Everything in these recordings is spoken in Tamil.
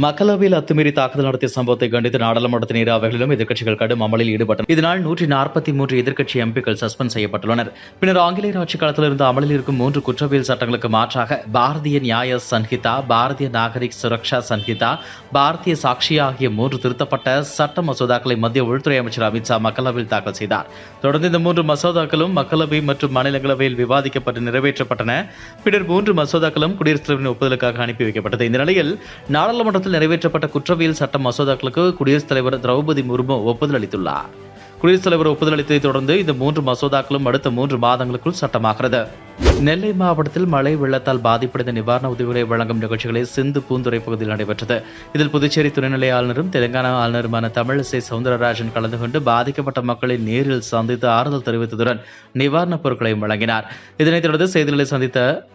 மக்களவையில் அத்துமீறி தாக்குதல் நடத்திய சம்பவத்தை கண்டித்து நாடாளுமன்றத்தின் இரு அவைகளிலும் எதிர்க்கட்சிகள் கடும் அமளில் ஈடுபட்டன. இதனால் நூற்றி நாற்பத்தி மூன்று எதிர்க்கட்சி எம்பிக்கள் சஸ்பெண்ட் செய்யப்பட்டுள்ளனர். பின்னர் ஆங்கிலேயர் ஆட்சி காலத்தில் இருந்து அமலில் இருக்கும் மூன்று குற்றவியல் சட்டங்களுக்கு மாற்றாக பாரதிய நியாய சன்ஹிதா பாரதிய நாகரிக் சுரக்ஷா சன்ஹிதா பாரதிய சாட்சி ஆகிய மூன்று திருத்தப்பட்ட சட்ட மசோதாக்களை மத்திய உள்துறை அமைச்சர் அமித்ஷா மக்களவையில் தாக்கல் செய்தார். தொடர்ந்து இந்த மூன்று மசோதாக்களும் மக்களவை மற்றும் மாநிலங்களவையில் விவாதிக்கப்பட்டு நிறைவேற்றப்பட்டன. பின்னர் மூன்று மசோதாக்களும் குடியரசுத் தலைவரின் ஒப்புதலுக்காக அனுப்பி வைக்கப்பட்டது. இந்த நிலையில் நாடாளுமன்ற நாடாளுமன்றத்தில் நிறைவேற்றப்பட்ட குற்றவியல் சட்ட மசோதாக்களுக்கு குடியரசுத் தலைவர் திரௌபதி முர்மு ஒப்புதல் அளித்துள்ளார். குடியரசுத் தலைவர் ஒப்புதல் அளித்ததை தொடர்ந்து இந்த மூன்று மசோதாக்களும் அடுத்த மூன்று மாதங்களுக்குள் சட்டமாகிறது. நெல்லை மாவட்டத்தில் மழை வெள்ளத்தால் பாதிப்படைந்த நிவாரண உதவிகளை வழங்கும் நிகழ்ச்சிகளை சிந்து பூந்துறை பகுதியில் நடைபெற்றது. இதில் புதுச்சேரி துணைநிலை ஆளுநரும் தெலங்கானா ஆளுநருமான தமிழிசை சவுந்தரராஜன் கலந்து கொண்டு பாதிக்கப்பட்ட மக்களை நேரில் சந்தித்து ஆறுதல் தெரிவித்ததுடன் நிவாரணப் பொருட்களையும் வழங்கினார். இதனைத் தொடர்ந்து செய்திகளை சந்தித்த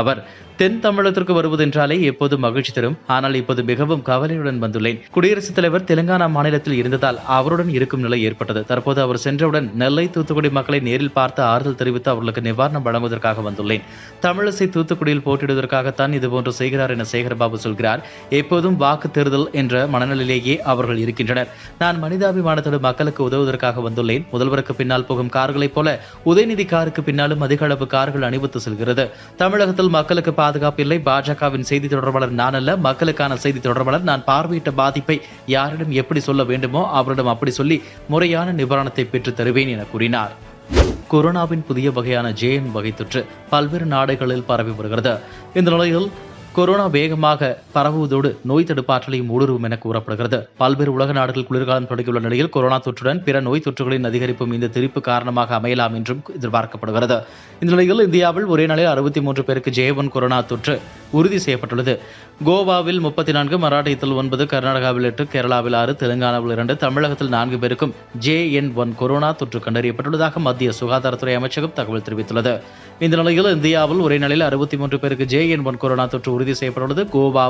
அவர் தென் தமிழகத்திற்கு வருவதென்றாலே எப்போது மகிழ்ச்சி தரும். ஆனால் இப்போது மிகவும் கவலையுடன் வந்துள்ளேன். குடியரசுத் தலைவர் தெலுங்கானா மாநிலத்தில் இருந்ததால் அவருடன் இருக்கும் நிலை ஏற்பட்டது. தற்போது அவர் சென்றவுடன் நெல்லை தூத்துக்குடி மக்களை நேரில் பார்த்து ஆறுதல் தெரிவித்து அவர்களுக்கு நிவாரணம் வழங்குவதற்காக வந்துள்ளேன். தமிழிசை தூத்துக்குடியில் போட்டியிடுவதற்காகத்தான் இதுபோன்று செய்கிறார் என சேகர்பாபு சொல்கிறார். எப்போதும் வாக்கு தேர்தல் என்ற மனநிலையிலேயே அவர்கள் இருக்கின்றனர். நான் மனிதாபிமானத்தோடு மக்களுக்கு உதவுவதற்காக வந்துள்ளேன். முதல்வருக்கு பின்னால் போகும் கார்களைப் போல உதயநிதி காருக்கு பின்னாலும் அதிக அளவு கார்கள் அணிவித்து செல்கிறது. தமிழகத்தில் மக்களுக்கு பாதுகாப்பு இல்லை. பாஜகவின் செய்தி தொடர்பாளர் நான் அல்ல. மக்களுக்கான செய்தி தொடர்பாளர் நான் பார்வையிட்ட பாதிப்பை யாரிடம் எப்படி சொல்ல வேண்டுமோ அவரிடம் அப்படி சொல்லி முறையான நிவாரணத்தை பெற்றுத் தருவேன் என கூறினார். கொரோனாவின் புதிய வகையான ஜேஎன் வகை தொற்று பல்வேறு நாடுகளில் பரவி வருகிறது. இந்த நிலையில் கொரோனா வேகமாக பரவுவதோடு நோய் தடுப்பாற்றலையும் ஊடுருவும் என கூறப்படுகிறது. பல்வேறு உலக நாடுகள் குளிர்காலம் தொடங்கியுள்ள நிலையில் கொரோனா தொற்றுடன் பிற நோய் தொற்றுகளின் அதிகரிப்பும் இந்த திருப்பு காரணமாக அமையலாம் என்றும் எதிர்பார்க்கப்படுகிறது. இந்த நிலையில் இந்தியாவில் ஒரே நாளில் அறுபத்தி மூன்று பேருக்கு ஜே ஒன் கொரோனா தொற்று உறுதி செய்யப்பட்டுள்ளது. கோவாவில் முப்பத்தி நான்கு மராட்டியத்தில் ஒன்பது கர்நாடகாவில் எட்டு கேரளாவில் ஆறு தெலுங்கானாவில் இரண்டு தமிழகத்தில் நான்கு பேருக்கும் ஜே என் ஒன் கொரோனா தொற்று கண்டறியப்பட்டுள்ளதாக மத்திய சுகாதாரத்துறை அமைச்சகம் தகவல் தெரிவித்துள்ளது. இந்த நிலையில் இந்தியாவில் ஒரே நாளில் அறுபத்தி மூன்று பேருக்கு ஜே என் ஒன் கொரோனா தொற்று உறுதி செய்யப்பட்டுள்ளது. கோவா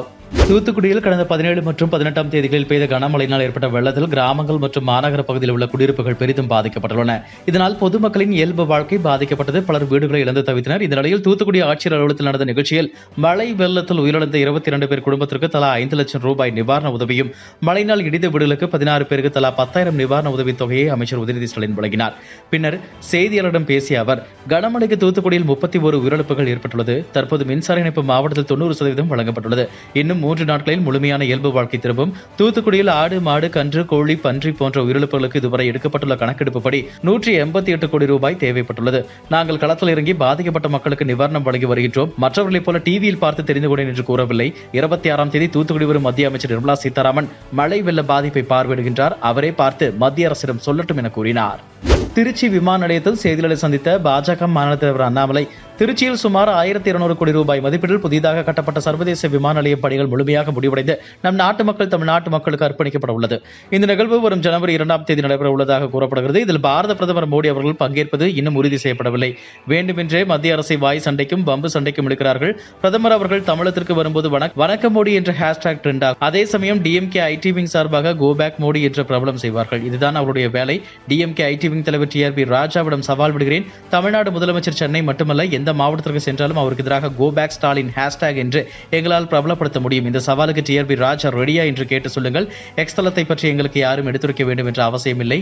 தூத்துக்குடியில் கடந்த பதினேழு மற்றும் பதினெட்டாம் தேதிகளில் பெய்த கனமழையினால் ஏற்பட்ட வெள்ளத்தில் கிராமங்கள் மற்றும் மாநகர பகுதியில் உள்ள குடியிருப்புகள் பெரிதும் பாதிக்கப்பட்டுள்ளன. இதனால் பொதுமக்களின் இயல்பு வாழ்க்கை பாதிக்கப்பட்டது. பலர் வீடுகளை இழந்து தவித்தனர். இந்த நிலையில் தூத்துக்குடி ஆட்சியர் அலுவலகத்தில் நடந்த நிகழ்ச்சியில் மழை வெள்ளத்தில் உயிரிழந்த இருபத்தி இரண்டு பேர் குடும்பத்திற்கு தலா ஐந்து லட்சம் ரூபாய் நிவாரண உதவியும் மழையினால் இடிந்த வீடுகளுக்கு பதினாறு பேருக்கு தலா பத்தாயிரம் நிவாரண உதவித் தொகையை அமைச்சர் உதயநிதி ஸ்டாலின் வழங்கினார். பின்னர் செய்தியாளரிடம் பேசிய அவர் கனமழைக்கு தூத்துக்குடியில் முப்பத்தி ஒரு உயிரிழப்புகள் ஏற்பட்டுள்ளது. தற்போது மின்சார இணைப்பு மாவட்டத்தில் தொண்ணூறு சதவீதம் வழங்கப்பட்டுள்ளது. இன்னும் மூன்று நாட்களில் முழுமையான இயல்பு வாழ்க்கை திரும்பும். தூத்துக்குடியில் ஆடு மாடு கன்று கோழி பன்றி போன்ற உயிரிழப்புகளுக்கு இதுவரை எடுக்கப்பட்டுள்ள கணக்கெடுப்புப்படி நூற்றி எண்பத்தி எட்டு கோடி ரூபாய் தேவைப்பட்டுள்ளது. நாங்கள் களத்தில் இறங்கி பாதிக்கப்பட்ட மக்களுக்கு நிவாரணம் வழங்கி வருகின்றோம். மற்றவர்களைப் போல டிவியில் பார்த்து தெரிந்து கொண்டேன் என்று கூறவில்லை. இருபத்தி ஆறாம் தேதி தூத்துக்குடி வரும் மத்திய அமைச்சர் நிர்மலா சீதாராமன் மழை வெள்ள பாதிப்பை பார்வையிடுகின்றார். அவரே பார்த்து மத்திய அரசிடம் சொல்லட்டும் என கூறினார். திருச்சி விமான நிலையத்தில் செய்தியாளரை சந்தித்த பாஜக மாநில தலைவர் அண்ணாமலை திருச்சியில் சுமார் ஆயிரத்தி இருநூறு கோடி ரூபாய் மதிப்பீட்டில் புதிதாக கட்டப்பட்ட சர்வதேச விமான நிலைய பணிகள் முழுமையாக முடிவடைந்து நம் நாட்டு மக்கள் தமிழ்நாட்டு மக்களுக்கு அர்ப்பணிக்கப்பட உள்ளது. இந்த நிகழ்வு வரும் ஜனவரி இரண்டாம் தேதி நடைபெற உள்ளதாக கூறப்படுகிறது. இதில் பாரத பிரதமர் மோடி அவர்கள் பங்கேற்பது இன்னும் உறுதி செய்யப்படவில்லை. வேண்டுமென்றே மத்திய அரசை வாய் சண்டைக்கும் பம்பு சண்டைக்கும் எடுக்கிறார்கள். பிரதமர் அவர்கள் தமிழகத்திற்கு வரும்போது வணக் வணக்கம் மோடி என்ற ஹேஷ்டாக் ட்ரெண்ட் ஆகும். அதே சமயம் டிஎம்கே ஐடி விங் சார்பாக கோ பேக் மோடி என்ற பிரபலம் செய்வார்கள். இதுதான் அவருடைய வேலை. டிஎம்கே ஐடி விங் தலைவர் டிஆர்பி ராஜாவிடம் சவால் விடுகிறேன். தமிழ்நாடு முதலமைச்சர் சென்னை மட்டுமல்ல எந்த மாவட்டத்திற்கு சென்றாலும் அவருக்கு எதிராக கோ பேக் ஸ்டாலின் ஹேஷ்டேக் என்று எங்களால் பிரபலப்படுத்த முடியும். இந்த சவாலுக்கு டிஆர்பி ராஜா ரெடியா என்று கேட்டு சொல்லுங்கள். எக்ஸ் தளத்தை பற்றி எங்களுக்கு யாரும் எடுத்துரைக்க வேண்டும் என்ற அவசியமில்லை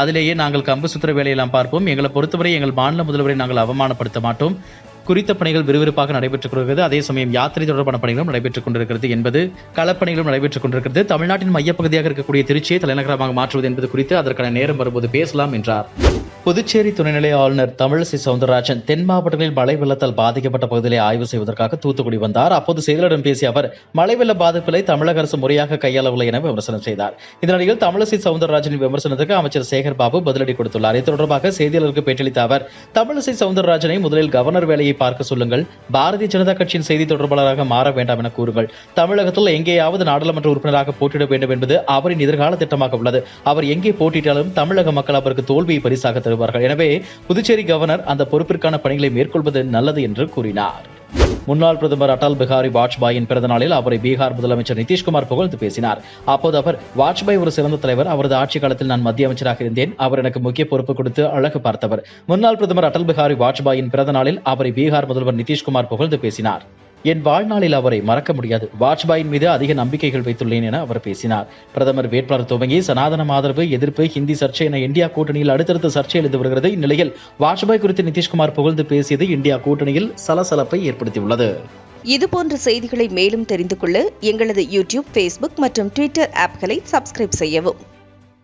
அதிலேயே நாங்கள் கம்பு சுத்திர வேலையெல்லாம் பார்ப்போம். எங்களை பொறுத்தவரை எங்கள் மாநில முதல்வரை நாங்கள் அவமானப்படுத்த மாட்டோம். குறித்த பணிகள் விறுவிறுப்பாக நடைபெற்றுக் கொண்டிருக்கிறது. அதே சமயம் யாத்திரை தொடர்பான பணிகளும் நடைபெற்றுக் கொண்டிருக்கிறது என்பது களப்பணிகளும் நடைபெற்றுக் கொண்டிருக்கிறது. தமிழ்நாட்டின் மையப்பகுதியாக இருக்கக்கூடிய திருச்சியை தலைநகரமாக மாற்றுவது என்பது குறித்து அதற்கான நேரம் வரும்போது பேசலாம் என்றார். புதுச்சேரி துணைநிலை ஆளுநர் தமிழிசை சவுந்தரராஜன் தென் மாவட்டங்களில் மழை வெள்ளத்தால் பாதிக்கப்பட்ட பகுதிகளை ஆய்வு செய்வதற்காக தூத்துக்குடி வந்தார். அப்போது செய்தியாளரிடம் பேசிய அவர் மழை வெள்ள பாதிப்புகளை தமிழக அரசு முறையாக கையாளவில்லை என விமர்சனம் செய்தார். இந்த நிலையில் தமிழிசை சவுந்தரராஜனின் விமர்சனத்துக்கு அமைச்சர் சேகர் பாபு பதிலடி கொடுத்துள்ளார். இது தொடர்பாக செய்தியாளருக்கு பேட்டியளித்த அவர் தமிழிசை சவுந்தரராஜனை முதலில் கவர்னர் வேலையை பார்க்க சொல்லுங்கள் பாரதிய ஜனதா கட்சியின் செய்தி தொடர்பாளராக மாற வேண்டாம் என கூறுங்கள் தமிழகத்தில் எங்கேயாவது நாடாளுமன்ற உறுப்பினராக போட்டியிட வேண்டும் என்பது அவரின் எதிர்கால திட்டமாக உள்ளது. அவர் எங்கே போட்டியிட்டாலும் தமிழக மக்கள் அவருக்கு தோல்வியை பரிசாக தருவார்கள். எனவே புதுச்சேரி கவர்னர் அந்த பொறுப்பிற்கான பணிகளை மேற்கொள்வது நல்லது என்று கூறினார். முன்னாள் பிரதமர் அடல் பிகாரி வாஜ்பாயின் பிறந்தநாளில் அவரை பீகார் முதலமைச்சர் நிதிஷ்குமார் புகழ்ந்து பேசினார். அப்போது அவர் வாஜ்பாய் ஒரு சிறந்த தலைவர். அவரது ஆட்சி காலத்தில் நான் மத்திய அமைச்சராக இருந்தேன். அவர் எனக்கு முக்கிய பொறுப்பு கொடுத்து அழகு பார்த்தவர். முன்னாள் பிரதமர் அடல் பிகாரி வாஜ்பாயின் பிறந்தநாளில் அவரை பீகார் முதல்வர் நிதிஷ்குமார் புகழ்ந்து பேசினார். என் வாழ்நாளில் அவரை மறக்க முடியாது. வாஜ்பாயின் மீது அதிக நம்பிக்கைகள் வைத்துள்ளேன் என அவர் பேசினார். பிரதமர் வேட்பாளர் துவங்கி சனாதனம் ஆதரவு எதிர்ப்பு ஹிந்தி சர்ச்சை என இந்தியா கூட்டணியில் அடுத்தடுத்த சர்ச்சை எழுந்து வருகிறது. இந்நிலையில் வாஜ்பாய் குறித்து நிதிஷ்குமார் புகழ்ந்து பேசியது இந்தியா கூட்டணியில் சலசலப்பை ஏற்படுத்தியுள்ளது. இதுபோன்ற செய்திகளை மேலும் தெரிந்து கொள்ள எங்களது யூடியூப் ஃபேஸ்புக் மற்றும் ட்விட்டர் ஆப்களை சப்ஸ்கிரைப் செய்யவும்.